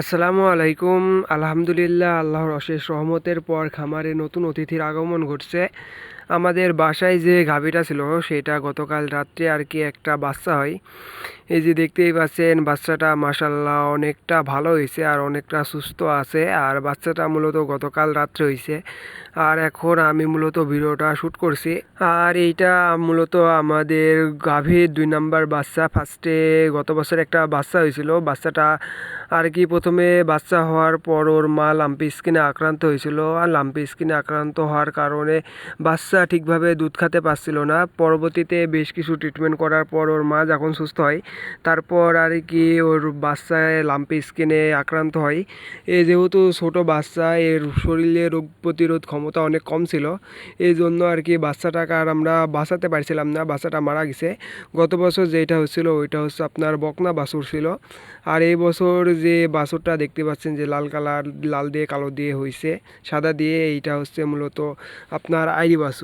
আসসালামু আলাইকুম। আলহামদুলিল্লাহ আল্লাহর অশেষ রহমতের পর খামারে নতুন অতিথির আগমন ঘটছে। আমাদের বাসায় যে গাভীটা ছিল, সেটা গতকাল রাত্রে আর কি একটা বাচ্চা হয়। এই যে দেখতেই পাচ্ছেন, বাচ্চাটা মাসাল্লাহ অনেকটা ভালো হয়েছে আর অনেকটা সুস্থ আছে আর বাচ্চাটা মূলত গতকাল রাত্রে হয়েছে। আর এখন আমি মূলত ভিডিওটা শ্যুট করছি। আর এইটা মূলত আমাদের গাভীর দুই নাম্বার বাচ্চা। ফার্স্টে গত বছর একটা বাচ্চা হয়েছিল। বাচ্চাটা আর কি প্রথমে বাচ্চা হওয়ার পর ওর মা লাম্পি স্কিনে আক্রান্ত হয়েছিল। আর লাম্পি স্কিনে আক্রান্ত হওয়ার কারণে বাচ্চা ঠিকভাবে দুধ খেতে পারছিল না। পরবর্তীতে বেশ কিছু ট্রিটমেন্ট করার পর ওর মা যখন সুস্থ হয়, তারপর আর কি ওর বাচ্চায় লাম্পি স্কিনে আক্রান্ত হয়। এ যেহেতু ছোট বাচ্চা, এর শরীরে রোগ প্রতিরোধ ক্ষমতা অনেক কম ছিল। এই জন্য আর কি বাচ্চাটাকে আর আমরা বাঁচাতে পারছিলাম না, বাচ্চাটা মারা গেছে। গত বছর যেটা হচ্ছিল ওইটা হচ্ছে আপনার বকনা বাছুর ছিল। আর এই বছর যে বাছুরটা দেখতে পাচ্ছেন যে লাল কালার, লাল দিয়ে কালো দিয়ে হয়েছে সাদা দিয়ে এইটা হচ্ছে মূলত আপনার আইরি বাছুর।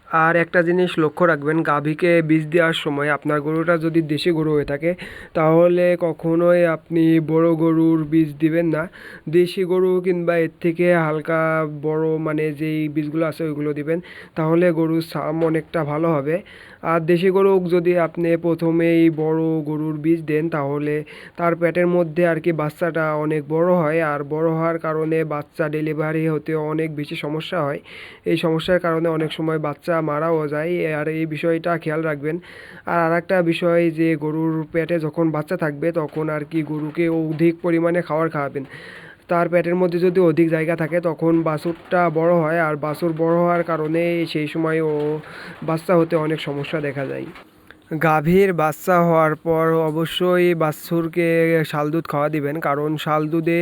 আর একটা জিনিস লক্ষ্য রাখবেন, গাভীকে বীজ দেওয়ার সময় আপনার গরুটা যদি দেশি গরু হয়ে থাকে, তাহলে কখনোই আপনি বড় গরুর বীজ দিবেন না। দেশি গরু কিংবা এর থেকে হালকা বড় মানে যেই বীজগুলো আছে ওইগুলো দিবেন, তাহলে গরুর সাম অনেকটা ভালো হবে। আর দেশি গরু যদি আপনি প্রথমেই বড় গরুর বীজ দেন, তাহলে তার পেটের মধ্যে আর কি বাচ্চাটা অনেক বড় হয়। আর বড় হওয়ার কারণে বাচ্চা ডেলিভারি হতে অনেক বেশি সমস্যা হয়। এই সমস্যার কারণে অনেক সময় বাচ্চা মারাও যায়। আর এই বিষয়টা খেয়াল রাখবেন। আর আর একটা বিষয় যে গরুর পেটে যখন বাচ্চা থাকবে, তখন আর কি গরুকে অধিক পরিমাণে খাবার খাওয়াবেন। তার পেটের মধ্যে যদি অধিক জায়গা থাকে, তখন বাছুরটা বড় হয়। আর বাছুর বড় হওয়ার কারণে সেই সময় ও বাচ্চা হতে অনেক সমস্যা দেখা যায় গাভীর বাচ্চা হওয়ার পর অবশ্যই বাছুরকে শাল দুধ খাওয়া দিবেন। কারণ শাল দুধে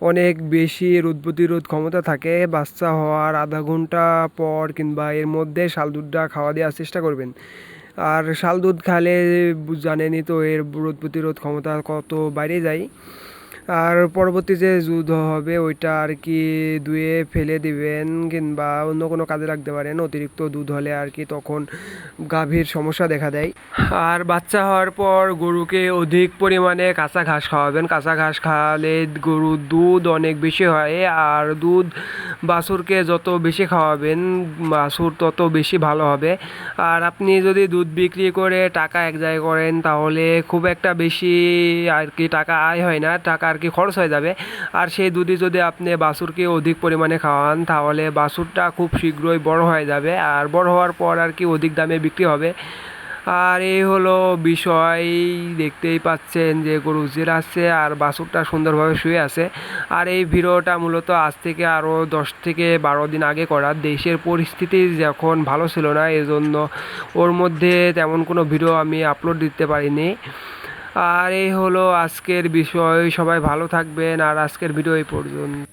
অনেক বেশি রোদ প্রতিরোধ ক্ষমতা থাকে। বাচ্চা হওয়ার আধা ঘণ্টা পর কিংবা এর মধ্যে শাল দুধটা খাওয়া দেওয়ার চেষ্টা করবেন। আর শাল দুধ খালে জানেনই তো এর রোদ প্রতিরোধ ক্ষমতা কত বাইরে যায়। আর পরবর্তী যে যুদ্ধ হবে, ওইটা আর কি ধুয়ে ফেলে দিবেন কিংবা অন্য কোনো কাজে রাখতে পারেন অতিরিক্ত দুধ হলে আর কি তখন গাভীর সমস্যা দেখা দেয়। আর বাচ্চা হওয়ার পর গরুকে অধিক পরিমাণে কাঁচা ঘাস খাওয়াবেন। কাঁচা ঘাস খাওয়ালে গরুর দুধ অনেক বেশি হয়, আর দুধ বাছুরকে যত বেশি খাওয়াবেন বাছুর তত বেশি ভালো হবে। আর আপনি যদি দুধ বিক্রি করে টাকা এক জায়গায় করেন, তাহলে খুব একটা বেশি আর কি টাকা আয় হয় না, টাকা আর কি খরচ হয়ে যাবে। আর সেই দুধই যদি আপনি বাছুরকে অধিক পরিমাণে খাওয়ান, তাহলে বাছুরটা খুব শীঘ্রই বড় হয়ে যাবে। আর বড় হওয়ার পর আর কি অধিক দামে বিক্রি হবে। আর এই হলো বিষয়। দেখতেই পাচ্ছেন যে গরু আছে আর বাছুরটা সুন্দরভাবে শুয়ে আছে। আর এই ভিডিওটা মূলত আজ থেকে আরও দশ থেকে বারো দিন আগে করা। দেশের পরিস্থিতি যখন ভালো ছিল না, এজন্য ওর মধ্যে তেমন কোনো ভিডিও আমি আপলোড দিতে পারিনি। আর এই হলো আজকের বিষয়। সবাই ভালো থাকবেন। আর আজকের ভিডিও এই পর্যন্ত।